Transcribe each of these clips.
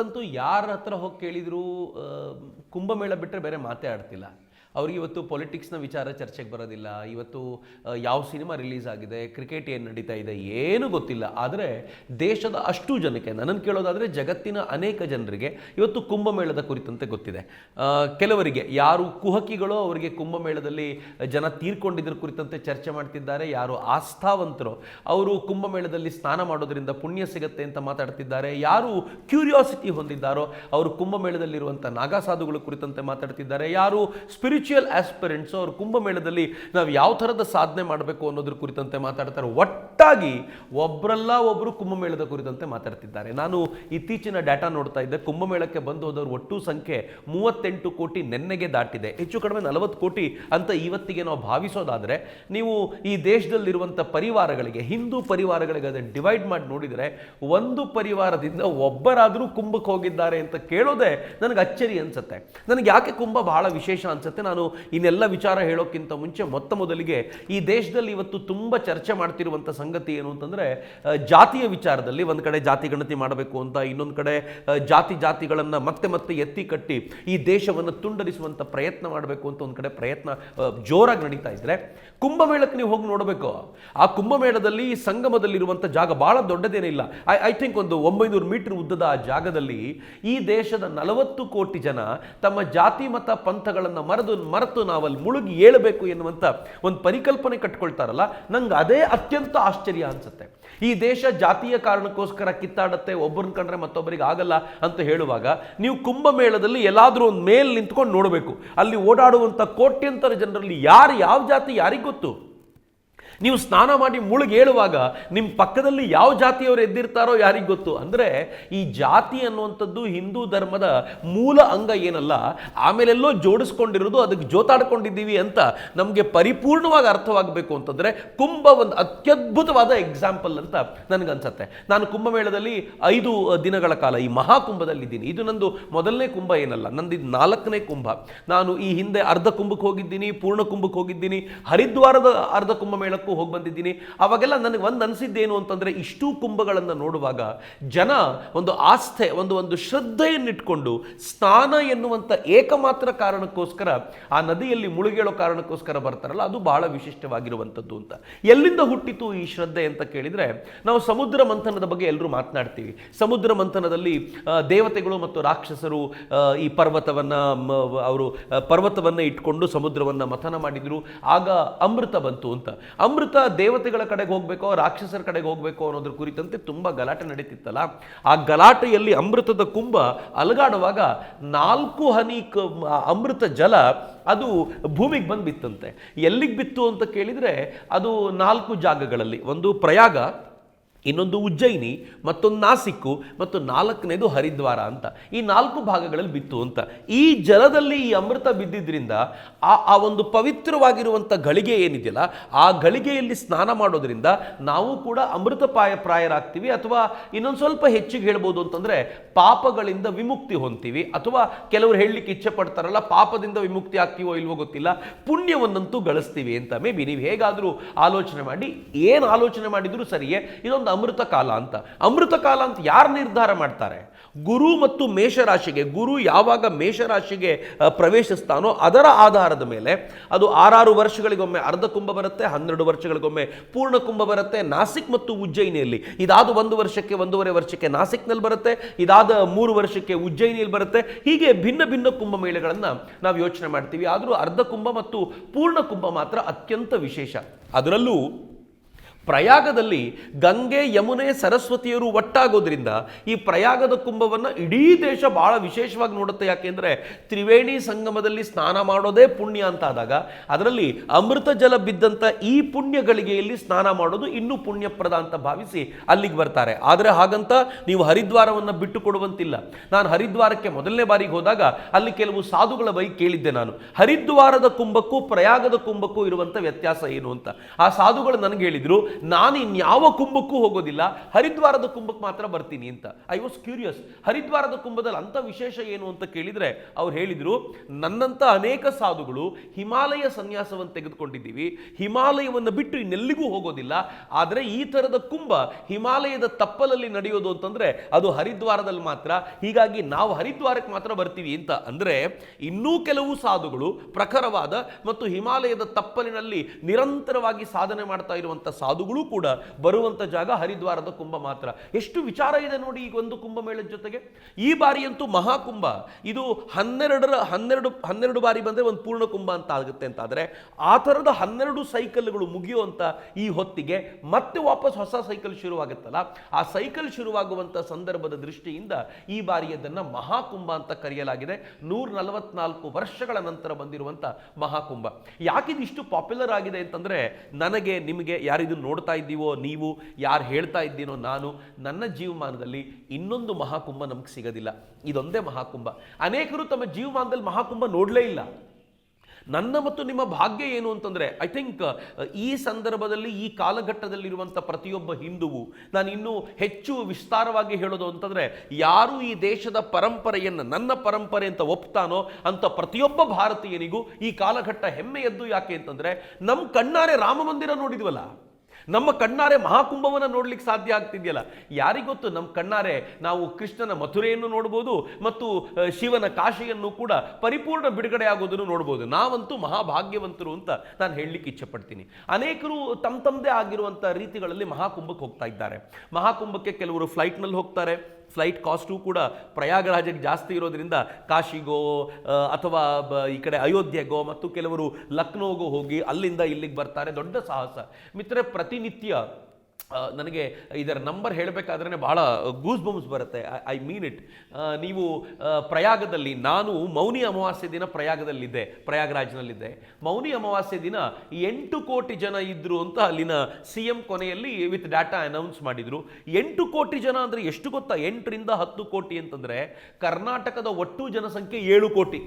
ಇವತ್ತಂತೂ ಯಾರ ಹತ್ರ ಹೋಗಿ ಕೇಳಿದ್ರು ಕುಂಭಮೇಳ ಬಿಟ್ಟರೆ ಬೇರೆ ಮಾತೇ ಆಡ್ತಿಲ್ಲ. ಅವ್ರಿಗೆ ಇವತ್ತು ಪೊಲಿಟಿಕ್ಸ್ನ ವಿಚಾರ ಚರ್ಚೆಗೆ ಬರೋದಿಲ್ಲ. ಇವತ್ತು ಯಾವ ಸಿನಿಮಾ ರಿಲೀಸ್ ಆಗಿದೆ ಕ್ರಿಕೆಟ್ ಏನು ನಡೀತಾ ಇದೆ, ಏನು ಗೊತ್ತಿಲ್ಲ. ಆದರೆ ದೇಶದ ಅಷ್ಟು ಜನಕ್ಕೆ ನನ್ನನ್ನು ಕೇಳೋದಾದರೆ ಜಗತ್ತಿನ ಅನೇಕ ಜನರಿಗೆ ಇವತ್ತು ಕುಂಭಮೇಳದ ಕುರಿತಂತೆ ಗೊತ್ತಿದೆ. ಕೆಲವರಿಗೆ, ಯಾರು ಕುಹಕಿಗಳು ಅವರಿಗೆ ಕುಂಭಮೇಳದಲ್ಲಿ ಜನ ತೀರ್ಕೊಂಡಿದ್ರ ಕುರಿತಂತೆ ಚರ್ಚೆ ಮಾಡ್ತಿದ್ದಾರೆ, ಯಾರು ಆಸ್ಥಾವಂತರು, ಅವರು ಕುಂಭಮೇಳದಲ್ಲಿ ಸ್ನಾನ ಮಾಡೋದ್ರಿಂದ ಪುಣ್ಯ ಸಿಗತ್ತೆ ಅಂತ ಮಾತಾಡ್ತಿದ್ದಾರೆ, ಯಾರು ಕ್ಯೂರಿಯಾಸಿಟಿ ಹೊಂದಿದ್ದಾರೋ, ಅವರು ಕುಂಭಮೇಳದಲ್ಲಿರುವಂಥ ನಾಗಾಸಾಧುಗಳ ಕುರಿತಂತೆ ಮಾತಾಡ್ತಿದ್ದಾರೆ, ಯಾರು ಸ್ಪಿರಿಚುವಲ್ ಆಸ್ಪಿರೆಂಟ್ಸ್ ಅವರು ಕುಂಭಮೇಳದಲ್ಲಿ ನಾವು ಯಾವ ಥರದ ಸಾಧನೆ ಮಾಡಬೇಕು ಅನ್ನೋದ್ರ ಕುರಿತಂತೆ ಮಾತಾಡ್ತಾರೆ. ಒಟ್ಟಾಗಿ ಒಬ್ಬರಲ್ಲ ಒಬ್ಬರು ಕುಂಭಮೇಳದ ಕುರಿತಂತೆ ಮಾತಾಡ್ತಿದ್ದಾರೆ. ನಾನು ಇತ್ತೀಚಿನ ಡಾಟಾ ನೋಡ್ತಾ ಇದ್ದೆ. ಕುಂಭಮೇಳಕ್ಕೆ ಬಂದು ಹೋದವರು ಒಟ್ಟು ಸಂಖ್ಯೆ ಮೂವತ್ತೆಂಟು ಕೋಟಿ ನೆನ್ನೆಗೆ ದಾಟಿದೆ. ಹೆಚ್ಚು ಕಡಿಮೆ ನಲವತ್ತು ಕೋಟಿ ಅಂತ ಇವತ್ತಿಗೆ ನಾವು ಭಾವಿಸೋದಾದರೆ, ನೀವು ಈ ದೇಶದಲ್ಲಿರುವಂಥ ಪರಿವಾರಗಳಿಗೆ, ಹಿಂದೂ ಪರಿವಾರಗಳಿಗೆ ಅದನ್ನು ಡಿವೈಡ್ ಮಾಡಿ ನೋಡಿದರೆ, ಒಂದು ಪರಿವಾರದಿಂದ ಒಬ್ಬರಾದರೂ ಕುಂಭಕ್ಕೆ ಹೋಗಿದ್ದಾರೆ ಅಂತ ಕೇಳೋದೇ ನನಗೆ ಅಚ್ಚರಿ ಅನಿಸುತ್ತೆ. ನನಗೆ ಯಾಕೆ ಕುಂಭ ಬಹಳ ವಿಶೇಷ ಅನ್ಸುತ್ತೆ? ನಾನು ಇನ್ನೆಲ್ಲ ವಿಚಾರ ಹೇಳೋಕ್ಕಿಂತ ಮುಂಚೆ ಮೊತ್ತ ಮೊದಲಿಗೆ ಈ ದೇಶದಲ್ಲಿ ಇವತ್ತು ತುಂಬ ಚರ್ಚೆ ಮಾಡ್ತಿರುವಂಥ ಸಂಗತಿ ಏನು ಅಂತಂದರೆ ಜಾತಿಯ ವಿಚಾರದಲ್ಲಿ ಒಂದು ಕಡೆ ಜಾತಿ ಗಣತಿ ಮಾಡಬೇಕು ಅಂತ ಇನ್ನೊಂದು ಕಡೆ ಜಾತಿ ಜಾತಿಗಳನ್ನು ಮತ್ತೆ ಮತ್ತೆ ಎತ್ತಿ ಕಟ್ಟಿ ಈ ದೇಶವನ್ನು ತುಂಡರಿಸುವಂಥ ಪ್ರಯತ್ನ ಮಾಡಬೇಕು ಅಂತ ಒಂದು ಕಡೆ ಪ್ರಯತ್ನ ಜೋರಾಗಿ ನಡೀತಾ ಇದ್ರೆ, ಕುಂಭಮೇಳಕ್ಕೆ ನೀವು ಹೋಗಿ ನೋಡಬೇಕು. ಆ ಕುಂಭಮೇಳದಲ್ಲಿ ಸಂಗಮದಲ್ಲಿರುವಂಥ ಜಾಗ ಭಾಳ ದೊಡ್ಡದೇನಿಲ್ಲ ಐ ಐ ಥಿಂಕ್ ಒಂದು ಒಂಬೈನೂರು ಮೀಟರ್ ಉದ್ದದ ಆ ಜಾಗದಲ್ಲಿ ಈ ದೇಶದ ನಲವತ್ತು ಕೋಟಿ ಜನ ತಮ್ಮ ಜಾತಿ ಮತ ಪಂಥಗಳನ್ನು ಮರೆದು ಮರೆತು ನಾವಲ್ಲಿ ಮುಳುಗಿ ಏಳಬೇಕು ಎನ್ನುವಂಥ ಒಂದು ಪರಿಕಲ್ಪನೆ ಕಟ್ಕೊಳ್ತಾರಲ್ಲ, ನಂಗೆ ಅದೇ ಅತ್ಯಂತ ಆಶ್ಚರ್ಯ ಅನಿಸುತ್ತೆ. ಈ ದೇಶ ಜಾತಿಯ ಕಾರಣಕ್ಕೋಸ್ಕರ ಕಿತ್ತಾಡುತ್ತೆ, ಒಬ್ಬರನ್ನ ಕಂಡ್ರೆ ಮತ್ತೊಬ್ಬರಿಗೆ ಆಗಲ್ಲ ಅಂತ ಹೇಳುವಾಗ ನೀವು ಕುಂಭಮೇಳದಲ್ಲಿ ಎಲ್ಲಾದರೂ ಒಂದು ಮೇಲ್ ನಿಂತ್ಕೊಂಡು ನೋಡಬೇಕು. ಅಲ್ಲಿ ಓಡಾಡುವಂಥ ಕೋಟ್ಯಂತರ ಜನರಲ್ಲಿ ಯಾರು, ಯಾವ ಜಾತಿ, ಯಾರಿಗೆ ಗೊತ್ತು? ನೀವು ಸ್ನಾನ ಮಾಡಿ ಮುಳುಗಿ ಹೇಳುವಾಗ ನಿಮ್ಮ ಪಕ್ಕದಲ್ಲಿ ಯಾವ ಜಾತಿಯವರು ಎದ್ದಿರ್ತಾರೋ ಯಾರಿಗೆ ಗೊತ್ತು? ಅಂದರೆ ಈ ಜಾತಿ ಅನ್ನುವಂಥದ್ದು ಹಿಂದೂ ಧರ್ಮದ ಮೂಲ ಅಂಗ ಏನಲ್ಲ, ಆಮೇಲೆಲ್ಲೋ ಜೋಡಿಸ್ಕೊಂಡಿರೋದು ಅದಕ್ಕೆ ಜೋತಾಡ್ಕೊಂಡಿದ್ದೀವಿ ಅಂತ ನಮಗೆ ಪರಿಪೂರ್ಣವಾಗಿ ಅರ್ಥವಾಗಬೇಕು ಅಂತಂದರೆ ಕುಂಭ ಒಂದು ಅತ್ಯದ್ಭುತವಾದ ಎಕ್ಸಾಂಪಲ್ ಅಂತ ನನಗನ್ಸತ್ತೆ. ನಾನು ಕುಂಭಮೇಳದಲ್ಲಿ ಐದು ದಿನಗಳ ಕಾಲ ಈ ಮಹಾಕುಂಭದಲ್ಲಿದ್ದೀನಿ ಇದು ನಂದು ಮೊದಲನೇ ಕುಂಭ ಏನಲ್ಲ ನಂದು ಇದು ನಾಲ್ಕನೇ ಕುಂಭ. ನಾನು ಈ ಹಿಂದೆ ಅರ್ಧ ಕುಂಭಕ್ಕೆ ಹೋಗಿದ್ದೀನಿ, ಪೂರ್ಣ ಕುಂಭಕ್ಕೆ ಹೋಗಿದ್ದೀನಿ, ಹರಿದ್ವಾರದ ಅರ್ಧ ಕುಂಭಮೇಳಕ್ಕೂ ಹೋಗಿ ಬಂದಿದ್ದೀನಿ. ಅವಾಗೆಲ್ಲ ನನಗೆ ಒಂದು ಅನಿಸಿದ್ದೇನು ಅಂತಂದರೆ, ಇಷ್ಟೂ ಕುಂಭಗಳನ್ನು ನೋಡುವಾಗ ಜನ ಒಂದು ಆಸ್ಥೆ, ಒಂದು ಒಂದು ಶ್ರದ್ಧೆಯನ್ನಿಟ್ಕೊಂಡು ಸ್ನಾನ ಎನ್ನುವಂಥ ಏಕಮಾತ್ರ ಕಾರಣಕ್ಕೋಸ್ಕರ ಆ ನದಿಯಲ್ಲಿ ಮುಳುಗೇಳೋ ಕಾರಣಕ್ಕೋಸ್ಕರ ಬರ್ತಾರಲ್ಲ, ಅದು ಬಹಳ ವಿಶಿಷ್ಟವಾಗಿರುವಂಥದ್ದು ಅಂತ. ಎಲ್ಲಿಂದ ಹುಟ್ಟಿತು ಈ ಶ್ರದ್ಧೆ ಅಂತ ಕೇಳಿದರೆ, ನಾವು ಸಮುದ್ರ ಮಂಥನದ ಬಗ್ಗೆ ಎಲ್ಲರೂ ಮಾತನಾಡ್ತೀವಿ. ಸಮುದ್ರ ಮಂಥನದಲ್ಲಿ ದೇವತೆಗಳು ಮತ್ತು ರಾಕ್ಷಸರು ಈ ಪರ್ವತವನ್ನು ಅವರು ಪರ್ವತವನ್ನು ಇಟ್ಕೊಂಡು ಸಮುದ್ರವನ್ನು ಮಥನ ಮಾಡಿದ್ರು. ಆಗ ಅಮೃತ ಬಂತು ಅಂತ. ಅಮೃತ ದೇವತೆಗಳ ಕಡೆಗೆ ಹೋಗಬೇಕೋ, ರಾಕ್ಷಸರ ಕಡೆಗೆ ಹೋಗಬೇಕೋ ಅನ್ನೋದ್ರ ಕುರಿತಂತೆ ತುಂಬ ಗಲಾಟೆ ನಡೀತಿತ್ತಲ್ಲ. ಆ ಗಲಾಟೆಯಲ್ಲಿ ಅಮೃತದ ಕುಂಭ ಅಲಗಾಡುವಾಗ ನಾಲ್ಕು ಹನಿ ಅಮೃತ ಜಲ ಅದು ಭೂಮಿಗೆ ಬಂದು ಬಿತ್ತಂತೆ ಎಲ್ಲಿಗೆ ಬಿತ್ತು ಅಂತ ಕೇಳಿದರೆ ಅದು ನಾಲ್ಕು ಜಾಗಗಳಲ್ಲಿ. ಒಂದು ಪ್ರಯಾಗ ಇನ್ನೊಂದು ಉಜ್ಜಯಿನಿ, ಮತ್ತೊಂದು ನಾಸಿಕ್ಕು, ಮತ್ತು ನಾಲ್ಕನೇದು ಹರಿದ್ವಾರ ಅಂತ. ಈ ನಾಲ್ಕು ಭಾಗಗಳಲ್ಲಿ ಬಿತ್ತು ಅಂತ. ಈ ಜಲದಲ್ಲಿ ಈ ಅಮೃತ ಬಿದ್ದಿದ್ದರಿಂದ ಆ ಆ ಒಂದು ಪವಿತ್ರವಾಗಿರುವಂಥ ಗಳಿಗೆ ಏನಿದೆಯಲ್ಲ, ಆ ಗಳಿಗೆಯಲ್ಲಿ ಸ್ನಾನ ಮಾಡೋದರಿಂದ ನಾವು ಕೂಡ ಅಮೃತಪಾಯ ಪ್ರಾಯರಾಗ್ತೀವಿ, ಅಥವಾ ಇನ್ನೊಂದು ಸ್ವಲ್ಪ ಹೆಚ್ಚಿಗೆ ಹೇಳ್ಬೋದು ಅಂತಂದರೆ ಪಾಪಗಳಿಂದ ವಿಮುಕ್ತಿ ಹೊಂತೀವಿ ಅಥವಾ ಕೆಲವರು ಹೇಳಲಿಕ್ಕೆ ಇಚ್ಛೆ ಪಡ್ತಾರಲ್ಲ ಪಾಪದಿಂದ ವಿಮುಕ್ತಿ ಆಗ್ತೀವೋ ಇಲ್ವೋ ಗೊತ್ತಿಲ್ಲ, ಪುಣ್ಯವನ್ನಂತೂ ಗಳಿಸ್ತೀವಿ ಅಂತ. ಮೇ ಬಿ ನೀವು ಹೇಗಾದರೂ ಆಲೋಚನೆ ಮಾಡಿ, ಏನು ಆಲೋಚನೆ ಮಾಡಿದರೂ ಸರಿಯೇ, ಇದೊಂದು ಅಮೃತ ಕಾಲ ಅಂತ. ಅಮೃತ ಕಾಲ ಅಂತ ಯಾರು ನಿರ್ಧಾರ ಮಾಡ್ತಾರೆ? ಗುರು ಮತ್ತು ಮೇಷರಾಶಿಗೆ. ಗುರು ಯಾವಾಗ ಮೇಷರಾಶಿಗೆ ಪ್ರವೇಶಿಸ್ತಾನೋ ಅದರ ಆಧಾರದ ಮೇಲೆ ಅದು ಆರಾರು ವರ್ಷಗಳಿಗೊಮ್ಮೆ ಅರ್ಧ ಕುಂಭ ಬರುತ್ತೆ, ಹನ್ನೆರಡು ವರ್ಷಗಳಿಗೊಮ್ಮೆ ಪೂರ್ಣ ಕುಂಭ ಬರುತ್ತೆ, ನಾಸಿಕ್ ಮತ್ತು ಉಜ್ಜಯಿನಿಯಲ್ಲಿ. ಇದಾದ ಒಂದು ವರ್ಷಕ್ಕೆ ಒಂದೂವರೆ ವರ್ಷಕ್ಕೆ ನಾಸಿಕ್ನಲ್ಲಿ ಬರುತ್ತೆ, ಇದಾದ ಮೂರು ವರ್ಷಕ್ಕೆ ಉಜ್ಜಯಿನಿಯಲ್ಲಿ ಬರುತ್ತೆ. ಹೀಗೆ ಭಿನ್ನ ಭಿನ್ನ ಕುಂಭಮೇಳಗಳನ್ನು ನಾವು ಯೋಚನೆ ಮಾಡ್ತೀವಿ. ಆದರೂ ಅರ್ಧ ಕುಂಭ ಮತ್ತು ಪೂರ್ಣ ಕುಂಭ ಮಾತ್ರ ಅತ್ಯಂತ ವಿಶೇಷ. ಅದರಲ್ಲೂ ಪ್ರಯಾಗದಲ್ಲಿ ಗಂಗೆ, ಯಮುನೆ, ಸರಸ್ವತಿಯರು ಒಟ್ಟಾಗೋದ್ರಿಂದ ಈ ಪ್ರಯಾಗದ ಕುಂಭವನ್ನು ಇಡೀ ದೇಶ ಬಹಳ ವಿಶೇಷವಾಗಿ ನೋಡುತ್ತೆ. ಯಾಕೆಂದರೆ ತ್ರಿವೇಣಿ ಸಂಗಮದಲ್ಲಿ ಸ್ನಾನ ಮಾಡೋದೇ ಪುಣ್ಯ ಅಂತ ಆದಾಗ ಅದರಲ್ಲಿ ಅಮೃತ ಜಲ ಬಿದ್ದಂಥ ಈ ಪುಣ್ಯ ಗಳಿಗೆಯಲ್ಲಿ ಸ್ನಾನ ಮಾಡೋದು ಇನ್ನೂ ಪುಣ್ಯಪ್ರದ ಅಂತ ಭಾವಿಸಿ ಅಲ್ಲಿಗೆ ಬರ್ತಾರೆ. ಆದರೆ ಹಾಗಂತ ನೀವು ಹರಿದ್ವಾರವನ್ನು ಬಿಟ್ಟು ಕೊಡುವಂತಿಲ್ಲ. ನಾನು ಹರಿದ್ವಾರಕ್ಕೆ ಮೊದಲನೇ ಬಾರಿಗೆ ಹೋದಾಗ ಅಲ್ಲಿ ಕೆಲವು ಸಾಧುಗಳ ಬೈ ಕೇಳಿದ್ದೆ ನಾನು. ಹರಿದ್ವಾರದ ಕುಂಭಕ್ಕೂ ಪ್ರಯಾಗದ ಕುಂಭಕ್ಕೂ ಇರುವಂಥ ವ್ಯತ್ಯಾಸ ಏನು ಅಂತ. ಆ ಸಾಧುಗಳು ನನಗೆ ಹೇಳಿದ್ರು ನಾನು ಇನ್ಯಾವ ಕುಂಭಕ್ಕೂ ಹೋಗೋದಿಲ್ಲ, ಹರಿದ್ವಾರದ ಕುಂಭಕ್ಕೆ ಮಾತ್ರ ಬರ್ತೀನಿ ಅಂತ. ಐ ವಾಸ್ ಕ್ಯೂರಿಯಸ್ ಹರಿದ್ವಾರದ ಕುಂಭದಲ್ಲಿ ಅಂತ ವಿಶೇಷ ಏನು ಅಂತ ಕೇಳಿದ್ರೆ, ಅವ್ರು ಹೇಳಿದರು ನನ್ನಂತ ಅನೇಕ ಸಾಧುಗಳು ಹಿಮಾಲಯ ಸನ್ಯಾಸವನ್ನು ತೆಗೆದುಕೊಂಡಿದ್ದೀವಿ. ಹಿಮಾಲಯವನ್ನು ಬಿಟ್ಟು ಇನ್ನೆಲ್ಲಿಗೂ ಹೋಗೋದಿಲ್ಲ. ಆದರೆ ಈ ಥರದ ಕುಂಭ ಹಿಮಾಲಯದ ತಪ್ಪಲಲ್ಲಿ ನಡೆಯೋದು ಅಂತಂದ್ರೆ, ಅದು ಹರಿದ್ವಾರದಲ್ಲಿ ಮಾತ್ರ. ಹೀಗಾಗಿ ನಾವು ಹರಿದ್ವಾರಕ್ಕೆ ಮಾತ್ರ ಬರ್ತೀವಿ ಅಂತ ಅಂದ್ರೆ, ಇನ್ನೂ ಕೆಲವು ಸಾಧುಗಳು ಪ್ರಖರವಾದ ಮತ್ತು ಹಿಮಾಲಯದ ತಪ್ಪಲಿನಲ್ಲಿ ನಿರಂತರವಾಗಿ ಸಾಧನೆ ಮಾಡ್ತಾ ಇರುವಂತ ಸಾಧುಗಳು ಕೂಡ ಬರುವಂತ ಜಾಗ ಹರಿದ್ವಾರದ ಕುಂಭ ಮಾತ್ರ. ಎಷ್ಟು ವಿಚಾರ ಇದೆ ನೋಡಿ ಈಗ ಒಂದು ಕುಂಭಮೇಳದ ಜೊತೆಗೆ. ಈ ಬಾರಿಯಂತೂ ಮಹಾಕುಂಭ. ಇದು ಹನ್ನೆರಡರ ಹನ್ನೆರಡು ಹನ್ನೆರಡು ಬಾರಿ ಬಂದ್ರೆ ಒಂದು ಪೂರ್ಣ ಕುಂಭ ಅಂತ ಆಗುತ್ತೆ ಅಂತ ಆದ್ರೆ ಆ ಥರದ ಹನ್ನೆರಡು ಸೈಕಲ್ಗಳು ಮುಗಿಯುವಂಥ ಈ ಹೊತ್ತಿಗೆ ಮತ್ತೆ ವಾಪಸ್ ಹೊಸ ಸೈಕಲ್ ಶುರುವಾಗುತ್ತಲ್ಲ? ಆ ಸೈಕಲ್ ಶುರುವಾಗುವಂಥ ಸಂದರ್ಭದ ದೃಷ್ಟಿಯಿಂದ ಈ ಬಾರಿಯದನ್ನು ಮಹಾಕುಂಭ ಅಂತ ಕರೆಯಲಾಗಿದೆ. ನೂರ ನಲವತ್ನಾಲ್ಕು ವರ್ಷಗಳ ನಂತರ ಬಂದಿರುವಂಥ ಮಹಾಕುಂಭ. ಯಾಕಿದಿಷ್ಟು ಪಾಪ್ಯುಲರ್ ಆಗಿದೆ ಅಂತಂದ್ರೆ, ನನಗೆ, ನಿಮಗೆ ಯಾರಿದು ನೋಡ್ತಾ ಇದ್ದೀವೋ, ನೀವು ಯಾರು ಹೇಳ್ತಾ ಇದ್ದೀನೋ ನಾನು ನನ್ನ ಜೀವಮಾನದಲ್ಲಿ ಇನ್ನೊಂದು ಮಹಾಕುಂಭ ನಮಗೆ ಸಿಗೋದಿಲ್ಲ. ಇದೊಂದೇ ಮಹಾಕುಂಭ. ಅನೇಕರು ತಮ್ಮ ಜೀವಮಾನದಲ್ಲಿ ಮಹಾಕುಂಭ ನೋಡಲೇ ಇಲ್ಲ. ನನ್ನ ಮತ್ತು ನಿಮ್ಮ ಭಾಗ್ಯ ಏನು ಅಂತಂದ್ರೆ ಐ ಥಿಂಕ್ ಈ ಸಂದರ್ಭದಲ್ಲಿ, ಈ ಕಾಲಘಟ್ಟದಲ್ಲಿರುವಂಥ ಪ್ರತಿಯೊಬ್ಬ ಹಿಂದುವು, ನಾನು ಇನ್ನೂ ಹೆಚ್ಚು ವಿಸ್ತಾರವಾಗಿ ಹೇಳೋದು ಅಂತಂದ್ರೆ, ಯಾರು ಈ ದೇಶದ ಪರಂಪರೆಯನ್ನು, ನನ್ನ ಪರಂಪರೆ ಅಂತ ಒಪ್ತಾನೋ ಅಂತ ಪ್ರತಿಯೊಬ್ಬ ಭಾರತೀಯನಿಗೂ ಈ ಕಾಲಘಟ್ಟ ಹೆಮ್ಮೆಯದ್ದು ಯಾಕೆ ಅಂತಂದ್ರೆ ನಮ್ಮ ಕಣ್ಣಾರೆ ರಾಮ ಮಂದಿರ ನೋಡಿದ್ವಲ್ಲ. ನಮ್ಮ ಕಣ್ಣಾರೆ ಮಹಾಕುಂಭವನ್ನು ನೋಡ್ಲಿಕ್ಕೆ ಸಾಧ್ಯ ಆಗ್ತಿದೆಯಲ್ಲ? ಯಾರಿಗೊತ್ತು ನಮ್ಮ ಕಣ್ಣಾರೆ ನಾವು ಕೃಷ್ಣನ ಮಥುರೆಯನ್ನು ನೋಡ್ಬೋದು ಮತ್ತು ಶಿವನ ಕಾಶಿಯನ್ನು ಕೂಡ ಪರಿಪೂರ್ಣ ಬಿಡುಗಡೆ ಆಗೋದನ್ನು ನೋಡ್ಬೋದು. ನಾವಂತೂ ಮಹಾಭಾಗ್ಯವಂತರು ಅಂತ ನಾನು ಹೇಳಲಿಕ್ಕೆ ಇಚ್ಛೆ ಪಡ್ತೀನಿ ಅನೇಕರು ತಮ್ಮ ತಮ್ಮದೇ ಆಗಿರುವಂಥ ರೀತಿಗಳಲ್ಲಿ ಮಹಾಕುಂಭಕ್ಕೆ ಹೋಗ್ತಾ ಇದ್ದಾರೆ. ಮಹಾಕುಂಭಕ್ಕೆ ಕೆಲವರು ಫ್ಲೈಟ್ನಲ್ಲಿ ಹೋಗ್ತಾರೆ. ಫ್ಲೈಟ್ ಕಾಸ್ಟು ಕೂಡ ಪ್ರಯಾಗರಾಜಕ್ಕೆ ಜಾಸ್ತಿ ಇರೋದ್ರಿಂದ ಕಾಶಿಗೋ ಅಥವಾ ಈ ಕಡೆ ಅಯೋಧ್ಯೆಗೋ ಮತ್ತು ಕೆಲವರು ಲಕ್ನೋಗೋ ಹೋಗಿ ಅಲ್ಲಿಂದ ಇಲ್ಲಿಗೆ ಬರ್ತಾರೆ. ದೊಡ್ಡ ಸಾಹಸ. ಮಿತ್ರ ಪ್ರತಿನಿತ್ಯ ನನಗೆ ಇದರ ನಂಬರ್ ಹೇಳಬೇಕಾದ್ರೆ ಬಹಳ ಗೂಸ್ ಬಮ್ಸ್ ಬರುತ್ತೆ. I mean it. ನೀವು ಪ್ರಯಾಗದಲ್ಲಿ, ನಾನು ಮೌನಿ ಅಮಾವಾಸ್ಯೆ ದಿನ ಪ್ರಯಾಗದಲ್ಲಿದ್ದೆ, ಪ್ರಯಾಗರಾಜ್ನಲ್ಲಿದ್ದೆ. ಮೌನಿ ಅಮಾವಾಸ್ಯೆ ದಿನ ಎಂಟು ಕೋಟಿ ಜನ ಇದ್ರು ಅಂತ ಅಲ್ಲಿನ ಸಿ ಎಂ ಕೊನೆಯಲ್ಲಿ ವಿತ್ ಡಾಟಾ ಅನೌನ್ಸ್ ಮಾಡಿದರು. ಎಂಟು ಕೋಟಿ ಜನ ಅಂದರೆ ಎಷ್ಟು ಗೊತ್ತಾ? ಎಂಟರಿಂದ ಹತ್ತು ಕೋಟಿ ಅಂತಂದರೆ ಕರ್ನಾಟಕದ ಒಟ್ಟು ಜನಸಂಖ್ಯೆ ಏಳು ಕೋಟಿ.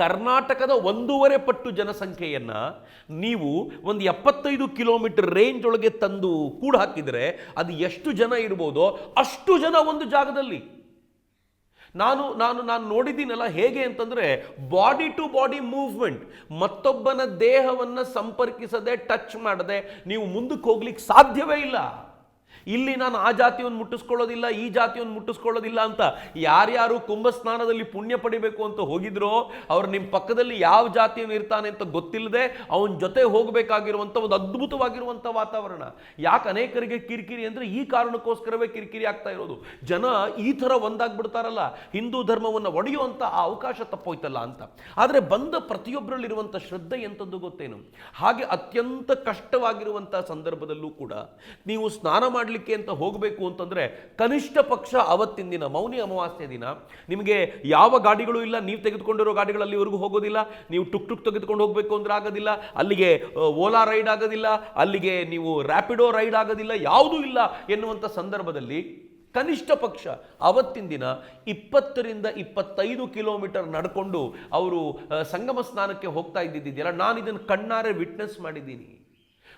ಕರ್ನಾಟಕದ ಒಂದೂವರೆ ಪಟ್ಟು ಜನಸಂಖ್ಯೆಯನ್ನು ನೀವು ಒಂದು ಎಪ್ಪತ್ತೈದು ಕಿಲೋಮೀಟರ್ ರೇಂಜ್ ಒಳಗೆ ತಂದು ಕೂಡ ಹಾಕಿದರೆ ಅದು ಎಷ್ಟು ಜನ ಇರ್ಬೋದೋ ಅಷ್ಟು ಜನ ಒಂದು ಜಾಗದಲ್ಲಿ. ನಾನು ನಾನು ನಾನು ನೋಡಿದ್ದೀನಲ್ಲ ಹೇಗೆ ಅಂತಂದರೆ ಬಾಡಿ ಟು ಬಾಡಿ ಮೂವ್ಮೆಂಟ್ ಮತ್ತೊಬ್ಬನ ದೇಹವನ್ನು ಸಂಪರ್ಕಿಸದೆ ಟಚ್ ಮಾಡದೆ ನೀವು ಮುಂದಕ್ಕೆ ಹೋಗ್ಲಿಕ್ಕೆ ಸಾಧ್ಯವೇ ಇಲ್ಲ. ಇಲ್ಲಿ ನಾನು ಆ ಜಾತಿಯನ್ನು ಮುಟ್ಟಿಸ್ಕೊಳ್ಳೋದಿಲ್ಲ, ಈ ಜಾತಿಯನ್ನು ಮುಟ್ಟಿಸ್ಕೊಳ್ಳೋದಿಲ್ಲ ಅಂತ ಯಾರ್ಯಾರು ಕುಂಭಸ್ನಾನದಲ್ಲಿ ಪುಣ್ಯ ಪಡಿಬೇಕು ಅಂತ ಹೋಗಿದ್ರೋ, ಅವ್ರು ನಿಮ್ಮ ಪಕ್ಕದಲ್ಲಿ ಯಾವ ಜಾತಿಯನ್ನು ಇರ್ತಾನೆ ಅಂತ ಗೊತ್ತಿಲ್ಲದೆ ಅವನ ಜೊತೆ ಹೋಗಬೇಕಾಗಿರುವಂಥ ಒಂದು ಅದ್ಭುತವಾಗಿರುವಂಥ ವಾತಾವರಣ. ಯಾಕೆ ಅನೇಕರಿಗೆ ಕಿರಿಕಿರಿ ಅಂದರೆ ಈ ಕಾರಣಕ್ಕೋಸ್ಕರವೇ ಕಿರಿಕಿರಿ ಆಗ್ತಾ ಇರೋದು. ಜನ ಈ ಥರ ಒಂದಾಗ್ಬಿಡ್ತಾರಲ್ಲ, ಹಿಂದೂ ಧರ್ಮವನ್ನು ಒಡೆಯುವಂಥ ಆ ಅವಕಾಶ ತಪ್ಪೋಯ್ತಲ್ಲ ಅಂತ. ಆದರೆ ಬಂದ ಪ್ರತಿಯೊಬ್ಬರಲ್ಲಿರುವಂಥ ಶ್ರದ್ಧೆ ಎಂಥದ್ದು ಗೊತ್ತೇನು? ಹಾಗೆ ಅತ್ಯಂತ ಕಷ್ಟವಾಗಿರುವಂಥ ಸಂದರ್ಭದಲ್ಲೂ ಕೂಡ ನೀವು ಸ್ನಾನ ಮಾಡಲಿಕ್ಕೆ ಅಂತ ಹೋಗಬೇಕು ಅಂತಂದ್ರೆ ಕನಿಷ್ಠ ಪಕ್ಷ ಅವತ್ತಿನ ದಿನ, ಮೌನಿ ಅಮಾವಾಸ್ಯೆ ದಿನ, ನಿಮಗೆ ಯಾವ ಗಾಡಿಗಳು ಇಲ್ಲ, ನೀವು ತೆಗೆದುಕೊಂಡಿರೋ ಗಾಡಿಗಳಲ್ಲಿ ಅಲ್ಲಿವರೆಗೂ ಹೋಗೋದಿಲ್ಲ, ನೀವು ಟುಕ್ ಟುಕ್ ತೆಗೆದುಕೊಂಡು ಹೋಗಬೇಕು ಅಂದ್ರೆ ಆಗೋದಿಲ್ಲ, ಅಲ್ಲಿಗೆ ಓಲಾ ರೈಡ್ ಆಗೋದಿಲ್ಲ, ಅಲ್ಲಿಗೆ ನೀವು ರ್ಯಾಪಿಡೋ ರೈಡ್ ಆಗೋದಿಲ್ಲ, ಯಾವುದೂ ಇಲ್ಲ ಎನ್ನುವಂಥ ಸಂದರ್ಭದಲ್ಲಿ ಕನಿಷ್ಠ ಪಕ್ಷ ಅವತ್ತಿನ ದಿನ ಇಪ್ಪತ್ತರಿಂದ ಇಪ್ಪತ್ತೈದು ಕಿಲೋಮೀಟರ್ ನಡ್ಕೊಂಡು ಅವರು ಸಂಗಮ ಸ್ನಾನಕ್ಕೆ ಹೋಗ್ತಾ ಇದ್ದಿದ್ದೀರಾ ನಾನು ಇದನ್ನು ಕಣ್ಣಾರೆ ವಿಟ್ನೆಸ್ ಮಾಡಿದ್ದೀನಿ.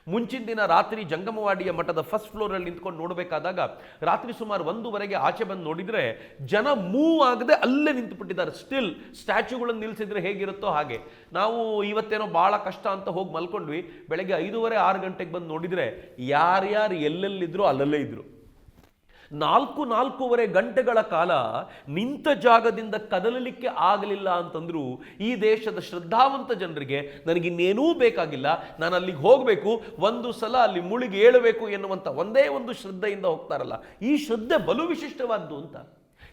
ಮುಂಚಿನ ದಿನ ರಾತ್ರಿ ಜಂಗಮವಾಡಿಯ ಮಠದ ಫಸ್ಟ್ ಫ್ಲೋರಲ್ಲಿ ನಿಂತ್ಕೊಂಡು ನೋಡಬೇಕಾದಾಗ ರಾತ್ರಿ ಸುಮಾರು ಒಂದೂವರೆಗೆ ಆಚೆ ಬಂದು ನೋಡಿದರೆ ಜನ ಮೂವ್ ಆಗದೆ ಅಲ್ಲೇ ನಿಂತುಬಿಟ್ಟಿದ್ದಾರೆ. ಸ್ಟಿಲ್ ಸ್ಟ್ಯಾಚ್ಯೂಗಳನ್ನು ನಿಲ್ಲಿಸಿದ್ರೆ ಹೇಗಿರುತ್ತೋ ಹಾಗೆ. ನಾವು ಇವತ್ತೇನೋ ಭಾಳ ಕಷ್ಟ ಅಂತ ಹೋಗಿ ಮಲ್ಕೊಂಡ್ವಿ. ಬೆಳಗ್ಗೆ ಐದೂವರೆ ಆರು ಗಂಟೆಗೆ ಬಂದು ನೋಡಿದರೆ ಯಾರ್ಯಾರು ಎಲ್ಲೆಲ್ಲಿದ್ರು ಅಲ್ಲಲ್ಲೇ ಇದ್ರು. ನಾಲ್ಕು ನಾಲ್ಕೂವರೆ ಗಂಟೆಗಳ ಕಾಲ ನಿಂತ ಜಾಗದಿಂದ ಕದಲಲಿಕ್ಕೆ ಆಗಲಿಲ್ಲ ಅಂತಂದರೂ ಈ ದೇಶದ ಶ್ರದ್ಧಾವಂತ ಜನರಿಗೆ ನನಗಿನ್ನೇನೂ ಬೇಕಾಗಿಲ್ಲ, ನಾನು ಅಲ್ಲಿಗೆ ಹೋಗಬೇಕು, ಒಂದು ಸಲ ಅಲ್ಲಿ ಮುಳುಗಿ ಏಳಬೇಕು ಎನ್ನುವಂಥ ಒಂದೇ ಒಂದು ಶ್ರದ್ಧೆಯಿಂದ ಹೋಗ್ತಾರಲ್ಲ, ಈ ಶ್ರದ್ಧೆ ಬಲು ವಿಶಿಷ್ಟವಾದ್ದು ಅಂತ.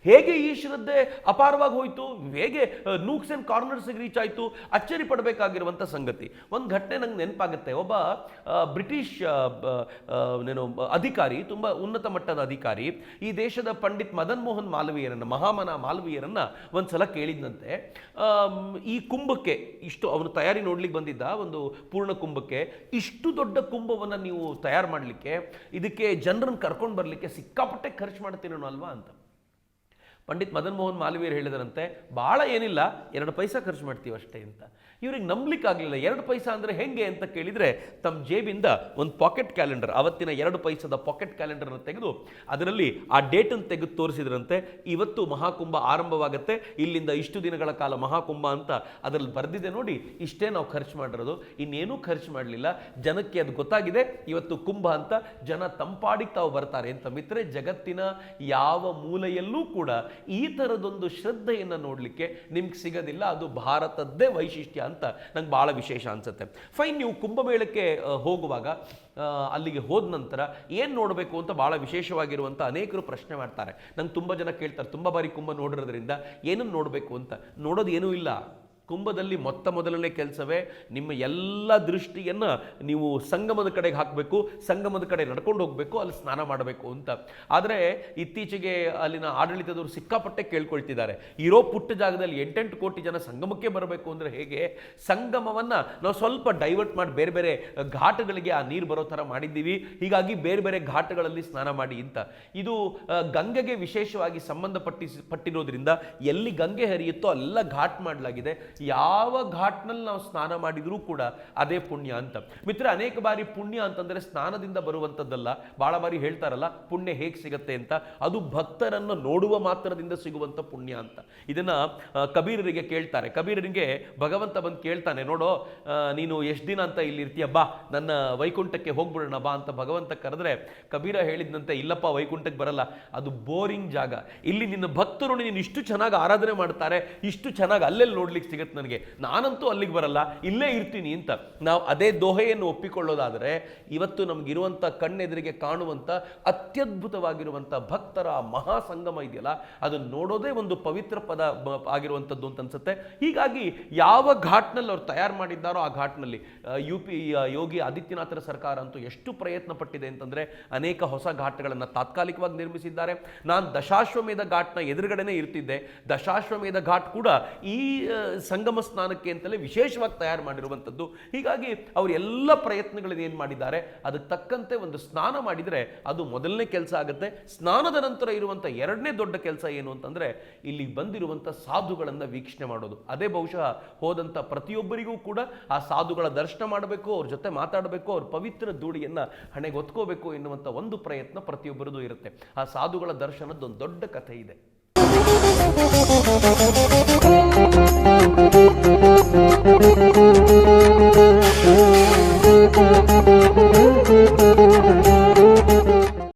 ಹೇಗೆ ಈ ಶ್ರದ್ಧೆ ಅಪಾರವಾಗಿ ಹೋಯಿತು, ಹೇಗೆ ನೂಕ್ಸ್ ಆ್ಯಂಡ್ ಕಾರ್ನರ್ಸ್ಗೆ ರೀಚ್ ಆಯಿತು, ಅಚ್ಚರಿ ಪಡಬೇಕಾಗಿರುವಂಥ ಸಂಗತಿ. ಒಂದು ಘಟನೆ ನಂಗೆ ನೆನಪಾಗುತ್ತೆ. ಒಬ್ಬ ಬ್ರಿಟಿಷ್ ಏನು, ಅಧಿಕಾರಿ, ತುಂಬ ಉನ್ನತ ಮಟ್ಟದ ಅಧಿಕಾರಿ, ಈ ದೇಶದ ಪಂಡಿತ್ ಮದನ್ ಮೋಹನ್ ಮಾಲವೀಯರನ್ನು, ಮಹಾಮನ ಮಾಲವೀಯರನ್ನು ಒಂದು ಸಲ ಕೇಳಿದ್ದಂತೆ ಈ ಕುಂಭಕ್ಕೆ ಇಷ್ಟು, ಅವನು ತಯಾರಿ ನೋಡ್ಲಿಕ್ಕೆ ಬಂದಿದ್ದ, ಒಂದು ಪೂರ್ಣ ಕುಂಭಕ್ಕೆ. ಇಷ್ಟು ದೊಡ್ಡ ಕುಂಭವನ್ನು ನೀವು ತಯಾರು ಮಾಡಲಿಕ್ಕೆ, ಇದಕ್ಕೆ ಜನರನ್ನು ಕರ್ಕೊಂಡು ಬರಲಿಕ್ಕೆ ಸಿಕ್ಕಾಪಟ್ಟೆ ಖರ್ಚು ಮಾಡ್ತೀರೋ ಅಲ್ವಾ ಅಂತ. ಪಂಡಿತ್ ಮದನ್ ಮೋಹನ್ ಮಾಲವೀಯರು ಹೇಳಿದರಂತೆ ಭಾಳ ಏನಿಲ್ಲ ಎರಡು ಪೈಸಾ ಖರ್ಚು ಮಾಡ್ತೀವಿ ಅಷ್ಟೇ ಅಂತ. ಇವ್ರಿಗೆ ನಂಬಲಿಕ್ಕಾಗಲಿಲ್ಲ. ಎರಡು ಪೈಸಾ ಅಂದರೆ ಹೆಂಗೆ ಅಂತ ಕೇಳಿದರೆ ತಮ್ಮ ಜೇಬಿಂದ ಒಂದು ಪಾಕೆಟ್ ಕ್ಯಾಲೆಂಡರ್ ಅವತ್ತಿನ ಎರಡು ಪೈಸದ ಪಾಕೆಟ್ ಕ್ಯಾಲೆಂಡರನ್ನು ತೆಗೆದು ಅದರಲ್ಲಿ ಆ ಡೇಟನ್ನು ತೆಗೆದು ತೋರಿಸಿದ್ರಂತೆ, ಇವತ್ತು ಮಹಾಕುಂಭ ಆರಂಭವಾಗುತ್ತೆ, ಇಲ್ಲಿಂದ ಇಷ್ಟು ದಿನಗಳ ಕಾಲ ಮಹಾಕುಂಭ ಅಂತ ಅದರಲ್ಲಿ ಬರೆದಿದೆ ನೋಡಿ, ಇಷ್ಟೇ ನಾವು ಖರ್ಚು ಮಾಡಿರೋದು. ಇನ್ನೇನೂ ಖರ್ಚು ಮಾಡಲಿಲ್ಲ. ಜನಕ್ಕೆ ಅದು ಗೊತ್ತಾಗಿದೆ, ಇವತ್ತು ಕುಂಭ ಅಂತ ಜನ ತಂಪಾಡಿಗೆ ತಾವು ಬರ್ತಾರೆ. ಅಂತ ಮಿತ್ರೆ ಜಗತ್ತಿನ ಯಾವ ಮೂಲೆಯಲ್ಲೂ ಕೂಡ ಈ ಥರದೊಂದು ಶ್ರದ್ಧೆಯನ್ನು ನೋಡಲಿಕ್ಕೆ ನಿಮ್ಗೆ ಸಿಗೋದಿಲ್ಲ. ಅದು ಭಾರತದ್ದೇ ವೈಶಿಷ್ಟ್ಯ. ಅಂತ ನಂಗೆ ಭಾಳ ವಿಶೇಷ ಅನಿಸುತ್ತೆ. ಫೈನ್ ನೀವು ಕುಂಭಮೇಳಕ್ಕೆ ಹೋಗುವಾಗ ಅಲ್ಲಿಗೆ ಹೋದ ನಂತರ ಏನು ನೋಡಬೇಕು ಅಂತ ಭಾಳ ವಿಶೇಷವಾಗಿರುವಂಥ ಅನೇಕರು ಪ್ರಶ್ನೆ ಮಾಡ್ತಾರೆ. ನಂಗೆ ತುಂಬ ಜನ ಕೇಳ್ತಾರೆ, ತುಂಬ ಬಾರಿ ಕುಂಭ ನೋಡಿರೋದ್ರಿಂದ ಏನನ್ನು ನೋಡಬೇಕು ಅಂತ. ನೋಡೋದು ಏನೂ ಇಲ್ಲ. ಕುಂಭದಲ್ಲಿ ಮೊತ್ತ ಮೊದಲನೇ ಕೆಲಸವೇ ನಿಮ್ಮ ಎಲ್ಲ ದೃಷ್ಟಿಯನ್ನು ನೀವು ಸಂಗಮದ ಕಡೆಗೆ ಹಾಕಬೇಕು, ಸಂಗಮದ ಕಡೆ ನಡ್ಕೊಂಡು ಹೋಗಬೇಕು, ಅಲ್ಲಿ ಸ್ನಾನ ಮಾಡಬೇಕು ಅಂತ. ಆದರೆ ಇತ್ತೀಚೆಗೆ ಅಲ್ಲಿನ ಆಡಳಿತದವರು ಸಿಕ್ಕಾಪಟ್ಟೆ ಕೇಳ್ಕೊಳ್ತಿದ್ದಾರೆ. ಇರೋ ಪುಟ್ಟ ಜಾಗದಲ್ಲಿ ಎಂಟೆಂಟು ಕೋಟಿ ಜನ ಸಂಗಮಕ್ಕೆ ಬರಬೇಕು ಅಂದರೆ ಹೇಗೆ? ಸಂಗಮವನ್ನು ನಾವು ಸ್ವಲ್ಪ ಡೈವರ್ಟ್ ಮಾಡಿ ಬೇರೆ ಬೇರೆ ಘಾಟಗಳಿಗೆ ಆ ನೀರು ಬರೋ ಥರ ಮಾಡಿದ್ದೀವಿ. ಹೀಗಾಗಿ ಬೇರೆ ಬೇರೆ ಘಾಟಗಳಲ್ಲಿ ಸ್ನಾನ ಮಾಡಿ ಅಂತ. ಇದು ಗಂಗೆಗೆ ವಿಶೇಷವಾಗಿ ಸಂಬಂಧಪಟ್ಟಿಸಿ, ಪಟ್ಟಿರೋದ್ರಿಂದ ಎಲ್ಲಿ ಗಂಗೆ ಹರಿಯುತ್ತೋ ಅಲ್ಲ ಘಾಟ್ ಮಾಡಲಾಗಿದೆ. ಯಾವ ಘಾಟ್ನಲ್ಲಿ ನಾವು ಸ್ನಾನ ಮಾಡಿದರೂ ಕೂಡ ಅದೇ ಪುಣ್ಯ ಅಂತ. ಮಿತ್ರ, ಅನೇಕ ಬಾರಿ ಪುಣ್ಯ ಅಂತಂದರೆ ಸ್ನಾನದಿಂದ ಬರುವಂಥದ್ದಲ್ಲ. ಭಾಳ ಬಾರಿ ಹೇಳ್ತಾರಲ್ಲ, ಪುಣ್ಯ ಹೇಗೆ ಸಿಗತ್ತೆ ಅಂತ? ಅದು ಭಕ್ತರನ್ನು ನೋಡುವ ಮಾತ್ರದಿಂದ ಸಿಗುವಂಥ ಪುಣ್ಯ ಅಂತ. ಇದನ್ನ ಕಬೀರರಿಗೆ ಕೇಳ್ತಾರೆ. ಕಬೀರರಿಗೆ ಭಗವಂತ ಬಂದು ಕೇಳ್ತಾನೆ, ನೋಡೋ ನೀನು ಎಷ್ಟು ದಿನ ಅಂತ ಇಲ್ಲಿ ಇರ್ತೀಯ? ಬಾ, ನನ್ನ ವೈಕುಂಠಕ್ಕೆ ಹೋಗ್ಬಿಡೋಣ, ಬಾ ಅಂತ ಭಗವಂತ ಕರೆದ್ರೆ, ಕಬೀರ ಹೇಳಿದಂತೆ ಇಲ್ಲಪ್ಪ, ವೈಕುಂಠಕ್ಕೆ ಬರಲ್ಲ. ಅದು ಬೋರಿಂಗ್ ಜಾಗ. ಇಲ್ಲಿ ನಿನ್ನ ಭಕ್ತರು ನೀನು ಇಷ್ಟು ಚೆನ್ನಾಗಿ ಆರಾಧನೆ ಮಾಡ್ತಾರೆ, ಇಷ್ಟು ಚೆನ್ನಾಗಿ ಅಲ್ಲೆಲ್ಲಿ ನೋಡ್ಲಿಕ್ಕೆ ಸಿಗತ್ತೆ? ನನಗೆ. ನಾನಂತೂ ಅಲ್ಲಿಗೆ ಬರಲ್ಲ, ಇಲ್ಲೇ ಇರ್ತೀನಿ ಅಂತ. ನಾವು ಅದೇ ದೋಹೆಯನ್ನು ಒಪ್ಪಿಕೊಳ್ಳೋದಾದರೆ, ಇವತ್ತು ನಮಗಿರುವಂಥ ಕಣ್ಣೆದುರಿಗೆ ಕಾಣುವಂಥ ಅತ್ಯದ್ಭುತವಾಗಿರುವಂಥ ಭಕ್ತರ ಮಹಾ ಸಂಗಮ ಇದೆಯಲ್ಲ, ಅದನ್ನು ನೋಡೋದೇ ಒಂದು ಪವಿತ್ರ ಪದ ಆಗಿರುವಂಥದ್ದು ಅಂತ ಅನ್ಸುತ್ತೆ. ಹೀಗಾಗಿ ಯಾವ ಘಾಟ್ನಲ್ಲಿ ಅವರು ತಯಾರು ಮಾಡಿದ್ದಾರೋ ಆ ಘಾಟ್ನಲ್ಲಿ ಯು ಪಿ ಯೋಗಿ ಆದಿತ್ಯನಾಥರ ಸರ್ಕಾರ ಅಂತೂ ಎಷ್ಟು ಪ್ರಯತ್ನ ಪಟ್ಟಿದೆ ಅಂತಂದ್ರೆ, ಅನೇಕ ಹೊಸ ಘಾಟ್ಗಳನ್ನು ತಾತ್ಕಾಲಿಕವಾಗಿ ನಿರ್ಮಿಸಿದ್ದಾರೆ. ನಾನು ದಶಾಶ್ವಮೇಧ ಘಾಟ್ನ ಎದುರುಗಡೆನೇ ಇರ್ತಿದ್ದೆ. ದಶಾಶ್ವಮೇಧ ಘಾಟ್ ಕೂಡ ಈ ಸಂಗಮ ಸ್ನಾನಕ್ಕೆ ಅಂತಲೇ ವಿಶೇಷವಾಗಿ ತಯಾರು ಮಾಡಿರುವಂಥದ್ದು. ಹೀಗಾಗಿ ಅವರು ಎಲ್ಲ ಪ್ರಯತ್ನಗಳನ್ನು ಏನು ಮಾಡಿದ್ದಾರೆ? ಅದಕ್ಕೆ ತಕ್ಕಂತೆ ಒಂದು ಸ್ನಾನ ಮಾಡಿದರೆ ಅದು ಮೊದಲನೇ ಕೆಲಸ ಆಗುತ್ತೆ. ಸ್ನಾನದ ನಂತರ ಇರುವಂಥ ಎರಡನೇ ದೊಡ್ಡ ಕೆಲಸ ಏನು ಅಂತಂದರೆ ಇಲ್ಲಿ ಬಂದಿರುವಂಥ ಸಾಧುಗಳನ್ನು ವೀಕ್ಷಣೆ ಮಾಡೋದು. ಅದೇ ಬಹುಶಃ ಹೋದಂಥ ಪ್ರತಿಯೊಬ್ಬರಿಗೂ ಕೂಡ ಆ ಸಾಧುಗಳ ದರ್ಶನ ಮಾಡಬೇಕು, ಅವ್ರ ಜೊತೆ ಮಾತಾಡಬೇಕು, ಅವ್ರ ಪವಿತ್ರ ಧೂಳಿಯನ್ನು ಹಣೆಗೆ ಒತ್ಕೋಬೇಕು ಎನ್ನುವಂಥ ಒಂದು ಪ್ರಯತ್ನ ಪ್ರತಿಯೊಬ್ಬರದು ಇರುತ್ತೆ. ಆ ಸಾಧುಗಳ ದರ್ಶನದ ಒಂದು ದೊಡ್ಡ ಕಥೆ ಇದೆ.